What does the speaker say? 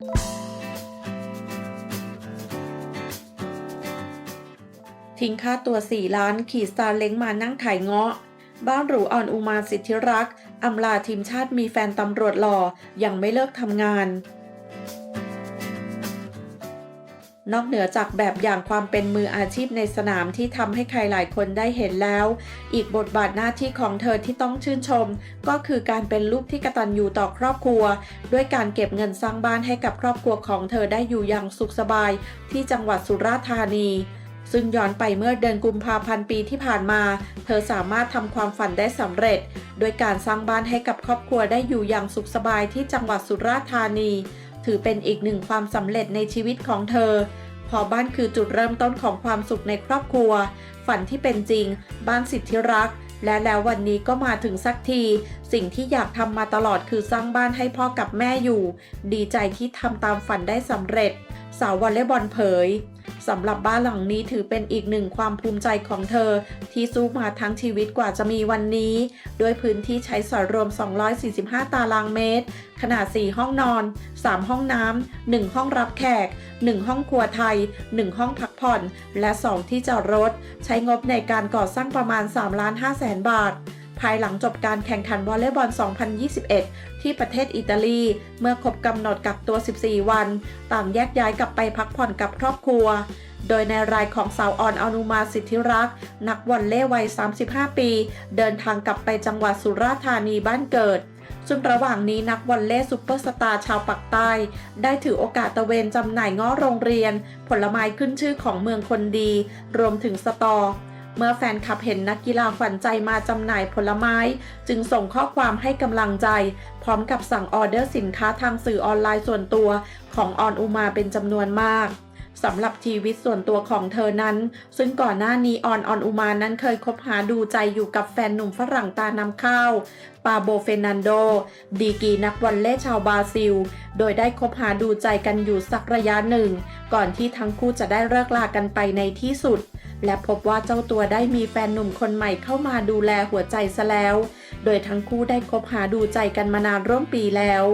ทิ้งค่าตัว 4 ล้านขี่ซาเล้งมานั่งถ่ายเงาะ บ้านหรูอ่อนอุมาสิทธิรักษ์อำลาทีมชาติมีแฟนตำรวจหล่อ ยังไม่เลิกทำงาน นอกเหนือจากแบบอย่างความเป็นมืออาชีพในสนามที่ทำให้ใครหลายคนได้เห็นแล้ว อีกบทบาทหน้าที่ของเธอที่ต้องชื่นชม ก็คือการเป็นลูกที่กตัญญูต่อครอบครัว ด้วยการเก็บเงินสร้างบ้านให้กับครอบครัวของเธอได้อยู่อย่างสุขสบาย ที่จังหวัดสุราษฎร์ธานีซึ่งย้อนไปเมื่อเดือนกุมภาพันธ์ปีที่ผ่านมา เธอสามารถทำความฝันได้สำเร็จ โดยการสร้างบ้านให้กับครอบครัวได้อยู่อย่างสุขสบายที่จังหวัดสุราษฎร์ธานี ถือเป็นอีกหนึ่งความสำเร็จในชีวิตของเธอ พอบ้านคือจุดเริ่มต้นของความสุขในครอบครัว ฝันที่เป็นจริง บ้านสิทธิรัก และแล้ววันนี้ก็มาถึงสักที สิ่งที่อยากทำมาตลอดคือสร้างบ้านให้พ่อกับแม่อยู่ ดีใจที่ทำตามฝันได้สำเร็จ สาววอลเลย์บอลเผย สำหรับบ้านหลังนี้ถือเป็นอีกหนึ่งความภูมิใจของเธอ ที่สู้มาทั้งชีวิตกว่าจะมีวันนี้ ด้วยพื้นที่ใช้สอยรวม 245 ตารางเมตร ขนาด 4 ห้องนอน 3 ห้องน้ำ 1 ห้องรับแขก 1 ห้องครัวไทย 1 ห้องพักผ่อน และ 2 ที่จอดรถ ใช้งบในการก่อสร้างประมาณ3ล้าน5แสนบาท ภายหลังจบการแข่งขันวอลเลย์บอล 2021 ที่ประเทศอิตาลี เมื่อครบกำหนดกักตัว 14 วัน ต่างแยกย้ายกลับไปพักผ่อนกับครอบครัว โดยในรายของสาวออนอนุมาสิทธิรักษ์นักวอลเลย์วัย 35 ปี เดินทางกลับไปจังหวัดสุราษฎร์ธานีบ้านเกิดซึ่งระหว่างนี้นักวอลเลย์ซุปเปอร์สตาร์ชาวปักใต้ ได้ถือโอกาสตะเวนจำหน่ายง้อโรงเรียน ผลไม้ขึ้นชื่อของเมืองคนดี รวมถึงสตอ เมื่อแฟนคลับเห็นนักกีฬาขวัญใจมาจำหน่ายผลไม้ จึงส่งข้อความให้กำลังใจ พร้อมกับสั่งออเดอร์สินค้าทางสื่อออนไลน์ส่วนตัวของออนอุมาเป็นจำนวนมากสำหรับชีวิตส่วนตัวของเธอนั้น ซึ่งก่อนหน้านี้ออนออนอุมานั้นเคยคบหาดูใจอยู่กับแฟนหนุ่มฝรั่งตานำข้าว ปาโบเฟนันโด ดีกีนักวอลเล่ชาวบราซิล โดยได้คบหาดูใจกันอยู่สักระยะหนึ่ง ก่อนที่ทั้งคู่จะได้เลิกลากันไปในที่สุด และพบว่าเจ้าตัวได้มีแฟนหนุ่มคนใหม่เข้ามาดูแลหัวใจซะแล้ว โดยทั้งคู่ได้คบหาดูใจกันมานานร่วมปีแล้ว